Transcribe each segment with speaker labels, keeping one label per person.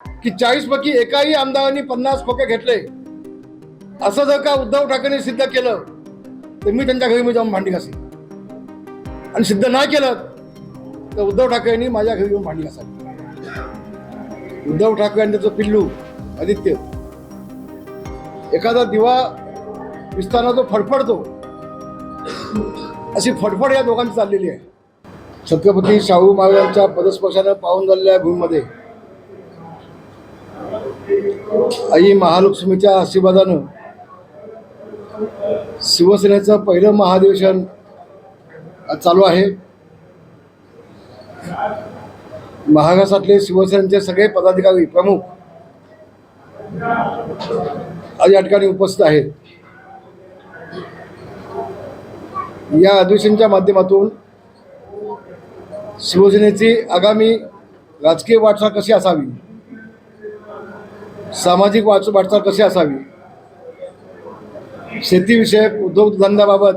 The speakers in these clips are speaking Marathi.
Speaker 1: की चाळीस पैकी एकाही आमदारांनी पन्नास खोके घेतले. असं जर का उद्धव ठाकरेंनी सिद्ध केलं तर मी त्यांच्या घरी मी जाऊन भांडी घासेल आणि सिद्ध नाही केलं तर उद्धव ठाकरेंनी माझ्या घरी येऊन भांडी घासावी. उद्धव ठाकरे आणि त्याचं पिल्लू आदित्य एखादा दिवा विस्ताना तो फडफडतो अशी फडफड या दोघांची चाललेली आहे. छत्रपती शाहू महाराजांच्या पदस्पर्शानं पाहून झालेल्या भूमीमध्ये आई महालक्ष्मीच्या आशीर्वादानं शिवसेनेचं पहिलं महाधिवेशन चालू आहे. महाराष्ट्रातले शिवसेनेचे सगळे पदाधिकारी प्रमुख आज या ठिकाणी उपस्थित आहेत. या अधिवेशनच्या माध्यमातून शिवसेनेची आगामी राजकीय वाटचाल कशी असावी? सामाजिक वाच वाटचाल कशी असावी? शेतीविषयक उद्योगधंद्याबाबत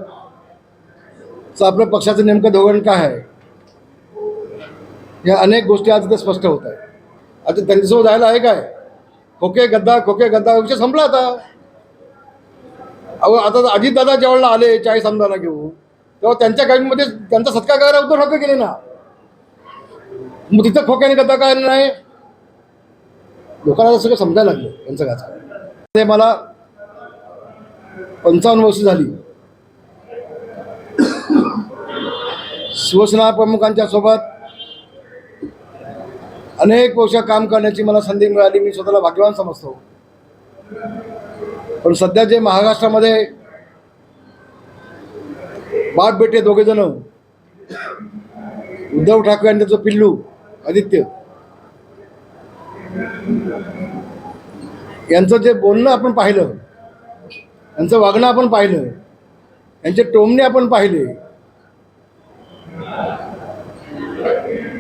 Speaker 1: आपलं पक्षाचं नेमकं धोरण काय आहे? या अनेक गोष्टी आज इथे स्पष्ट होत आहेत. आता त्यांच्यासोबत जायला आहे काय? खोके गद्दा खोके गद्दा विषय संपला आता. अहो आता अजितदादा दादा आले चाळीस आमदारांना घेऊन. तेव्हा त्यांच्या गाडीमध्ये त्यांचा सत्कार करायला उद्धव ठाकरे गेले ना. मग तिथं खोक्याने गद्दा काय नाही. लोकांना सगळं समजायला लागलं त्यांचं गाचं ते मला पंचावन्न वर्ष झाली. शिवसेना प्रमुखांच्या सोबत अनेक वर्ष काम करण्याची मला संधी मिळाली. मी स्वतःला भाग्यवान समजतो. पण सध्या जे महाराष्ट्रामध्ये बाप बेटे दोघे जण उद्धव ठाकरे आणि त्याचं पिल्लू आदित्य यांचं जे बोलणं आपण पाहिलं यांचं वागणं आपण पाहिलं यांचे टोमणे आपण पाहिले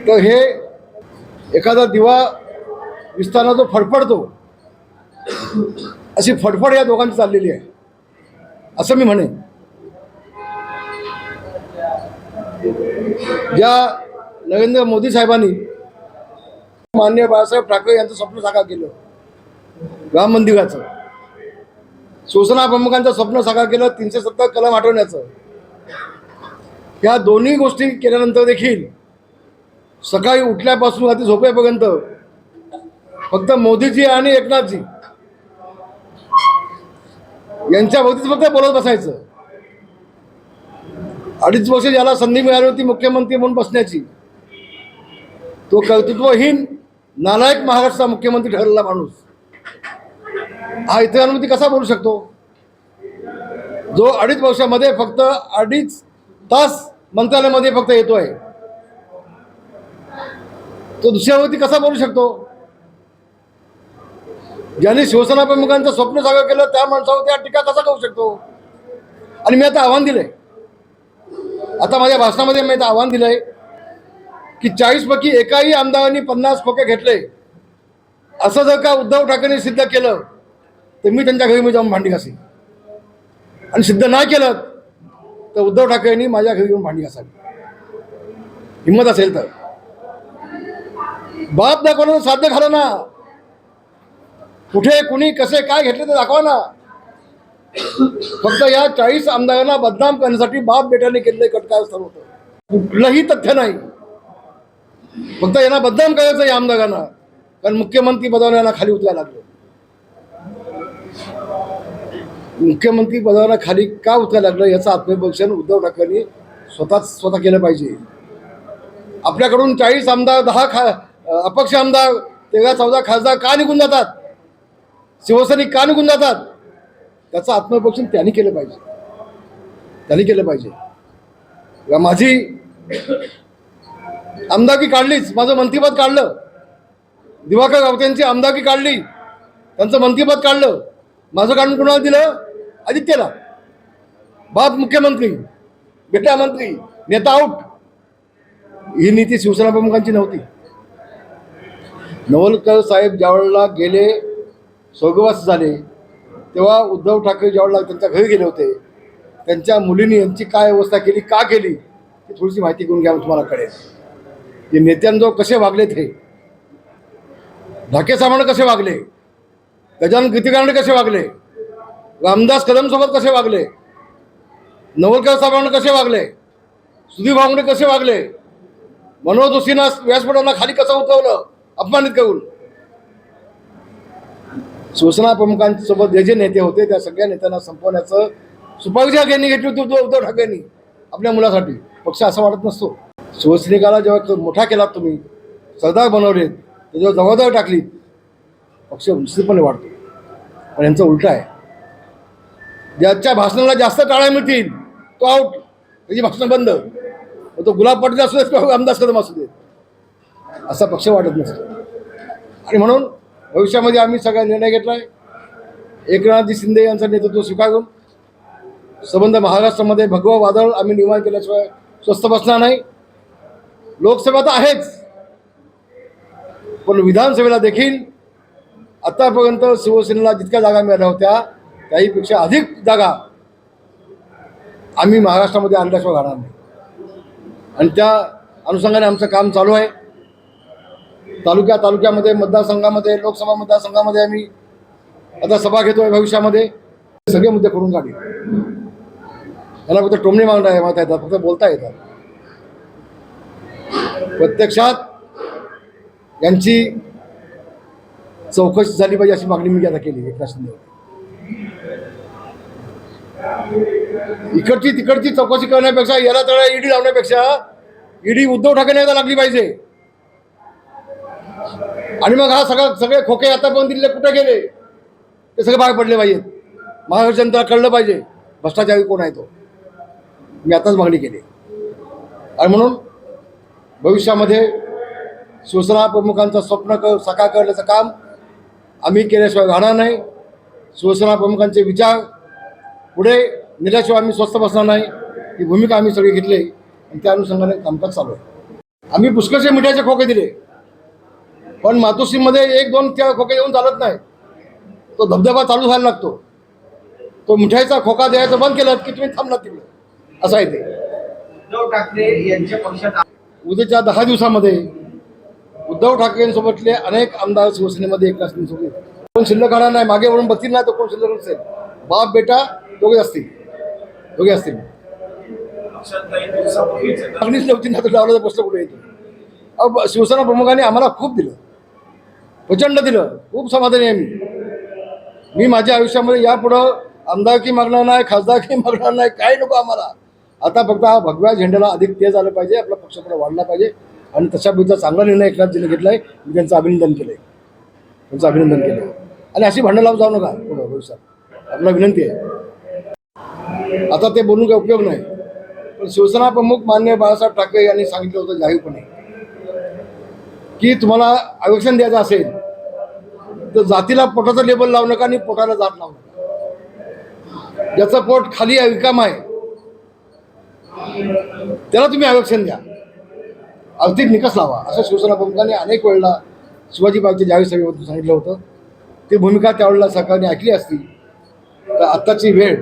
Speaker 1: तर हे एखादा दिवा विस्ताना जो फडफडतो अशी फडफड या दोघांची चाललेली आहे. असं मी म्हणेन. ज्या नरेंद्र मोदी साहेबांनी मान्य बाळासाहेब ठाकरे यांचं स्वप्न साकार केलं. राम मंदिराचं. शिवसेना प्रमुखांचं स्वप्न साकार केलं तीनशे सत्तर कलम आठवण्याचं. या दोन्ही गोष्टी केल्यानंतर देखील सकाळी उठल्यापासून अति झोपेपर्यंत फक्त मोदीजी आणि एकनाथजी यांच्याभोवतीच फक्त बोलत बसायचं. अडीच वर्ष ज्याला संधी मिळाली होती मुख्यमंत्री म्हणून बसण्याची तो कर्तृत्वहीन नालायक महाराष्ट्राचा मुख्यमंत्री ठरलेला माणूस. हा इतरांमध्ये कसा बोलू शकतो? जो अडीच वर्षामध्ये फक्त अडीच तास मंत्रालयामध्ये फक्त येतोय. तो दुसऱ्यावरती कसा बोलू शकतो? ज्यांनी शिवसेना प्रमुखांचं स्वप्न सागर केलं त्या माणसावर त्या टीका कसा करू शकतो? आणि मी आता आव्हान दिलंय. आता माझ्या भाषणामध्ये मी आता आव्हान दिलंय. की चाळीस पैकी एकाही आमदारांनी पन्नास खोके घेतले. असं जर का उद्धव ठाकरेंनी सिद्ध केलं तर मी त्यांच्या घरी मी जाऊन भांडी घासी आणि सिद्ध नाही केलं तर उद्धव ठाकरेंनी माझ्या घरी येऊन भांडी घासावी. हिंमत असेल तर. बाप दाखवणं साध्य झालं ना. कुठे कुणी कसे काय घेतले ते दाखवा ना. फक्त या चाळीस आमदारांना बदनाम करण्यासाठी बाप बेटाने केलेलं कटकार सर्व होतं कुठलंही तथ्य नाही. फक्त यांना बदनाम करायचं या आमदारांना. कारण मुख्यमंत्री पदावर यांना खाली उतरायला लागलं. मुख्यमंत्री पदावर खाली का उतरायला लागलं याचं आत्मविभक्षण उद्धव ठाकरेंनी स्वतःच स्वतः केलं पाहिजे. आपल्याकडून चाळीस आमदार दहा खा अपक्ष आमदार तेरा चौदा खासदार का निघून जातात? शिवसैनिक का निघून जातात? त्याचं आत्मविभक्षण त्यांनी केलं पाहिजे. त्यांनी केलं पाहिजे. माझी आमदारकी काढलीच. माझं मंत्रिपद काढलं. दिवाकर रावतेंची आमदारकी काढली. त्यांचं मंत्रिपद काढलं. माझं काढून कुणाला दिलं? आदित्यला. बाप मुख्यमंत्री बेटा मंत्री नेता आऊट ही नीती शिवसेना प्रमुखांची नव्हती. नवलकर साहेब ज्यावेळेला गेले स्वर्गवास झाले तेव्हा उद्धव ठाकरे ज्यावेळेला त्यांच्या घरी गेले होते त्यांच्या मुलींनी यांची काय अवस्था केली का केली ती थोडीशी माहिती करून घ्या तुम्हाला कळेल. ते नेत्यांजवळ कसे वागलेत हे ढाके साहेबांना कसे वागले? गजानन कीर्तिकारांना कसे वागले? रामदास कदमसोबत कसे वागले? नवलकर साहेबांना कसे वागले? सुधीर भावंडे कसे वागले? मनोज जोशींना व्यासपीठांना खाली कसं उतरवलं? अपमानित करून. शिवसेना प्रमुखांसोबत जे जे नेते होते त्या सगळ्या नेत्यांना संपवण्याचं सुपावीच्या यांनी घेतली होती उद्धव उद्धव ठाकरेंनी आपल्या मुलासाठी. पक्ष असं वाटत नसतो. शिवसैनिकाला जेव्हा मोठा केलात तुम्ही सरदार बनवले त्याच्यावर जबाबदारी टाकली पक्ष निश्चितपणे वाढतो. पण यांचं उलट आहे. ज्याच्या भाषणाला जास्त टाळ्या मिळतील तो आउट त्याची भाषणं बंद. मग तो गुलाब पाटील असू देत किंवा रामदास कदम असू देत असा पक्ष वाटत नसतो. आणि म्हणून भविष्यामध्ये आम्ही सगळा निर्णय घेतला आहे एकनाथजी शिंदे यांचं नेतृत्व स्वीकारून संबंध महाराष्ट्रामध्ये भगवं वादळ आम्ही निर्माण केल्याशिवाय स्वस्थ बसणार नाही. लोकसभा तर आहेच. पण विधानसभेला देखील आतापर्यंत शिवसेनेला जितक्या जागा मिळाल्या होत्या त्याहीपेक्षा अधिक जागा आम्ही महाराष्ट्रामध्ये आणल्याशिवाय राहणार नाही. आणि त्या अनुषंगाने आमचं काम चालू आहे. तालुक्या तालुक्यामध्ये मतदारसंघामध्ये लोकसभा मतदारसंघामध्ये आम्ही आता सभा घेतो आहे भविष्यामध्ये. सगळे मुद्दे करून काढले. त्याला फक्त टोमणे मागणार आहे माहिती येतात फक्त बोलता येतात. प्रत्यक्षात यांची चौकशी झाली पाहिजे अशी मागणी मी आता केली एकनाथ शिंदे. इकडची तिकडची चौकशी करण्यापेक्षा याला तळा ईडी लावण्यापेक्षा ईडी उद्धव ठाकरे लागली पाहिजे. आणि मग हा सगळा सगळे खोके आतापर्यंत दिले कुठे गेले? ते सगळे बाहेर पडले पाहिजेत. महाराष्ट्र जनतेला कळलं पाहिजे भ्रष्टाचारी कोण आहे तो. मी आताच मागणी केली आणि म्हणून भविष्यामध्ये शिवसेना प्रमुखांचं स्वप्न क सका करण्याचं काम आम्ही केल्याशिवाय राहणार नाही. शिवसेना प्रमुखांचे विचार पुढे नेल्याशिवाय आम्ही स्वस्थ बसणार नाही. ही भूमिका आम्ही सगळी घेतली आणि त्या अनुषंगाने कामकाज चालू आहे. आम्ही पुष्कळचे मिठाचे खोके दिले. पण मातोश्रीमध्ये एक दोन त्या खोके येऊन चालत नाही. तो धबधबा चालू व्हायला लागतो. तो मिठाईचा खोका द्यायचं बंद केला की तुम्ही थांबणार तिकडे. असं आहे ते. उद्याच्या दहा दिवसामध्ये उद्धव ठाकरेंसोबतले अनेक आमदार शिवसेनेमध्ये एकनाथ शिंदेसोबत कोण शिल्लक राहणार नाही मागे वळून बसतील नाही तर कोण शिल्लक नसेल बाप बेटा दोघे असतील. दोघे असतील.
Speaker 2: पक्षात
Speaker 1: मागणीच नव्हती ना तर लावलं तर प्रश्न कुठे येतो? अहो शिवसेना प्रमुखांनी आम्हाला खूप दिलं. प्रचंड दिलं. खूप समाधानी आहे मी. मी माझ्या आयुष्यामध्ये यापुढं आमदारकी मागणार नाही खासदारकी मागणार नाही काय नको आम्हाला. आता फक्त हा भगव्या झेंड्याला अधिक तेज आलं पाहिजे आपला पक्ष पुढे वाढला पाहिजे. आणि तशा चांगला निर्णय एकनाथजीने घेतला आहे मी त्यांचं अभिनंदन केलं आहे त्यांचं अभिनंदन केलं आणि अशी भांडण लावून जाऊ नका. पुढं भविष्यात आपला विनंती आहे. आता ते बोलून काही उपयोग नाही. पण शिवसेना प्रमुख मान्य बाळासाहेब ठाकरे यांनी सांगितलं होतं जाहीरपणे की तुम्हाला आरक्षण द्यायचं असेल तर जातीला पोटाचं लेबल लावू नका आणि पोटाला जात लावू नका. ज्याचं पोट खाली आहे रिकाम आहे त्याला तुम्ही आरक्षण द्या. अगदी निकस लावा. असं शिवसेना प्रमुखांनी अनेक वेळेला शिवाजी बागच्या ज्यावेळी सभेमध्ये सांगितलं होतं ती भूमिका त्यावेळेला सरकारने ऐकली असती तर आत्ताची वेळ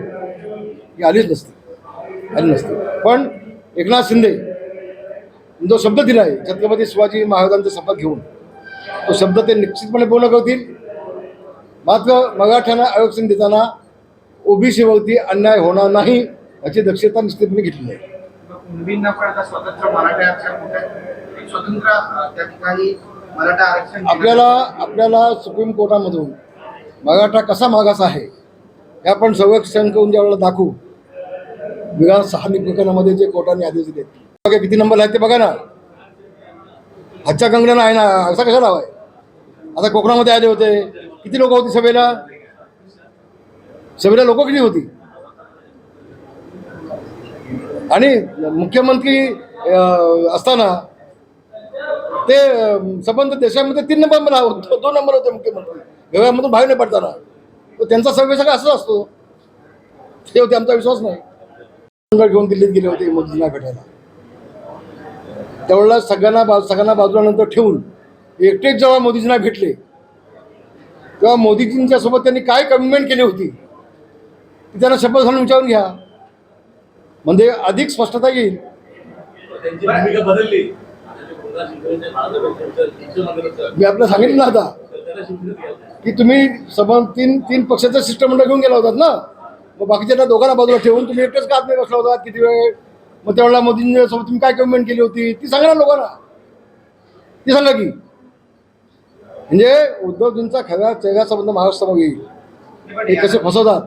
Speaker 1: ही आलीच नसती. आली नसती. पण एकनाथ शिंदे जो शब्द दिला आहे छत्रपती शिवाजी महाराजांचा शपथ घेऊन तो शब्द ते निश्चितपणे पूर्ण करतील. मात्र मराठ्यांना आरक्षण देताना ओबीसीवरती अन्याय होणार नाही याची दक्षता निश्चितपणे घेतली आहे
Speaker 2: कुणबींना पण आता स्वतंत्र मराठा आरक्षण कुठे एक स्वतंत्र अं, त्या ठिकाणी मराठा आरक्षण देण्यात
Speaker 1: आपल्याला आपल्याला सुप्रीम कोर्टामधून मराठा कसा मागास आहे हे आपण संरक्षण करून ज्यावेळेला दाखवू. विधान सहा प्रकरणामध्ये जे कोर्टाने आदेश दिले. बघा किती नंबर आहेत ते बघा ना. हातच्या कंगण्यानं आहे ना असा कसा लावाय आता कोकणामध्ये आले होते. किती लोक होती सभेला? सभेला लोक किती होती? आणि मुख्यमंत्री असताना ते संबंध देशामध्ये तीन नंबर मला दोन नंबर होते मुख्यमंत्री. व्यवहारामधून बाहेर नाही पडताना. तर त्यांचा सर्वे सगळा असंच असतो. ते होते आमचा विश्वास नाही. घेऊन दिल्लीत गेले होते मोदींना भेटायला त्यावेळेला सगळ्यांना बा सगळ्यांना बाजूला नंतर ठेवून एकटेच जेव्हा मोदीजींना भेटले तेव्हा मोदीजींच्या सोबत त्यांनी काय कमिटमेंट केली होती ती त्यांना शपथ घालून विचारून घ्या. म्हणजे अधिक स्पष्टता येईल. मी आपलं सांगितलं ना आता. की तुम्ही सबंध तीन तीन पक्षाचं शिष्टमंडळ घेऊन गेला होतात ना? मग बाकीच्या दोघांना बाजूला ठेवून तुम्ही एकटेच का आतमध्ये बसला होता? किती वेळ? मग त्यावेळेला मोदींसोबत तुम्ही काय कमेंट केली होती? ती सांगा ना लोकांना. ती सांगा की. म्हणजे उद्धवजींचा खऱ्या चेहरा संबंध महाराष्ट्रामध्ये येईल. हे कसे फसवतात?